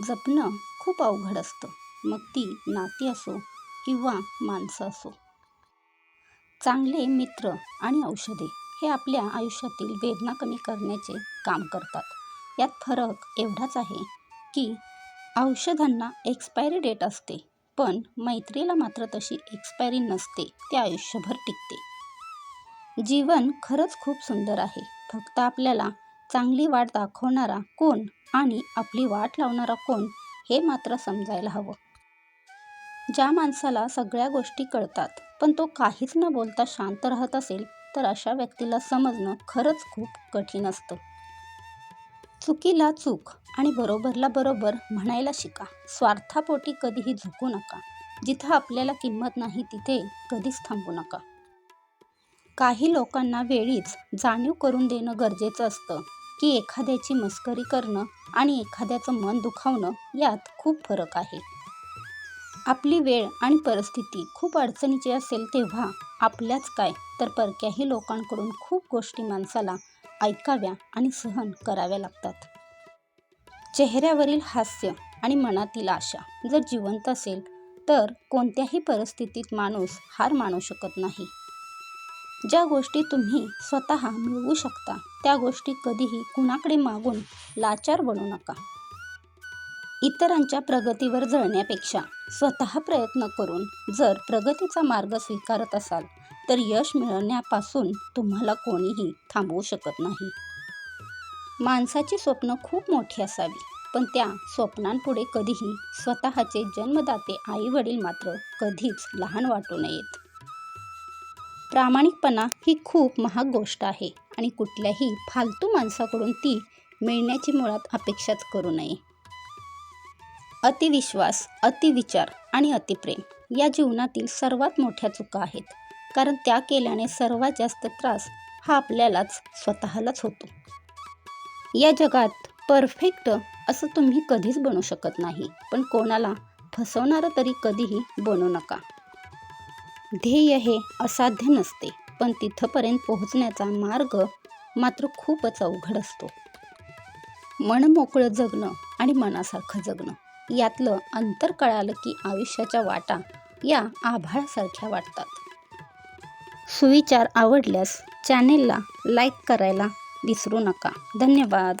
जपणं खूप अवघड असतं. मग ती नाती असो किंवा माणसं असो. चांगले मित्र आणि औषधे हे आपल्या आयुष्यातील वेदना कमी करण्याचे काम करतात. यात फरक एवढाच आहे की औषधांना एक्सपायरी डेट असते पण मैत्रीला मात्र तशी एक्सपायरी नसते ते आयुष्यभर टिकते. जीवन खरंच खूप सुंदर आहे. फक्त आपल्याला चांगली वाट दाखवणारा कोण आणि आपली वाट लावणारा कोण हे मात्र समजायला हवं. ज्या माणसाला सगळ्या गोष्टी कळतात पण तो काहीच न बोलता शांत राहत असेल तर अशा व्यक्तीला समजणं खरंच खूप कठीण असतं. चुकीला चूक आणि बरोबरला बरोबर म्हणायला शिका. स्वार्थापोटी कधीही झुकू नका. जिथं आपल्याला किंमत नाही तिथे कधीच थांबू नका. काही लोकांना वेळीच जाणीव करून देणं गरजेचं असतं. की एखाद्याची मस्करी करणं आणि एखाद्याचं मन दुखावणं यात खूप फरक आहे. आपली वेळ आणि परिस्थिती खूप अडचणीची असेल तेव्हा आपल्याच काय तर परक्याही लोकांकडून खूप गोष्टी माणसाला ऐकाव्या आणि सहन कराव्या लागतात. चेहऱ्यावरील हास्य आणि मनातील आशा जर जिवंत असेल तर कोणत्याही परिस्थितीत माणूस हार मानू शकत नाही. ज्या गोष्टी तुम्ही स्वतः मिळवू शकता त्या गोष्टी कधीही कुणाकडे मागून लाचार बनू नका. इतरांच्या प्रगतीवर जळण्यापेक्षा स्वतः प्रयत्न करून जर प्रगतीचा मार्ग स्वीकारत असाल तर यश मिळवण्यापासून तुम्हाला कोणीही थांबवू शकत नाही. माणसाची स्वप्न खूप मोठी असावी पण त्या स्वप्नांपुढे कधीही स्वतःचे जन्मदाते आई वडील मात्र कधीच लहान वाटू नयेत. प्रामाणिकपणा ही खूप महाग गोष्ट आहे आणि कुठल्याही फालतू माणसाकडून ती मिळण्याची मुळात अपेक्षाच करू नये. अतिविश्वास अतिविचार आणि अतिप्रेम या जीवनातील सर्वात मोठ्या चुका आहेत. कारण त्या केल्याने सर्वात जास्त त्रास हा आपल्यालाच स्वतःलाच होतो. या जगात परफेक्ट असं तुम्ही कधीच बनू शकत नाही. पण कोणाला फसवणारं तरी कधीही बनू नका. ध्येय हे असाध्य नसते पण तिथंपर्यंत पोहोचण्याचा मार्ग मात्र खूपच अवघड असतो. मन मोकळं जगणं आणि मनासारखं जगणं यातलं अंतर कळालं की आयुष्याच्या वाटा या आभाळासारख्या वाटतात. सुविचार आवडल्यास चॅनेलला लाईक करायला विसरू नका. धन्यवाद.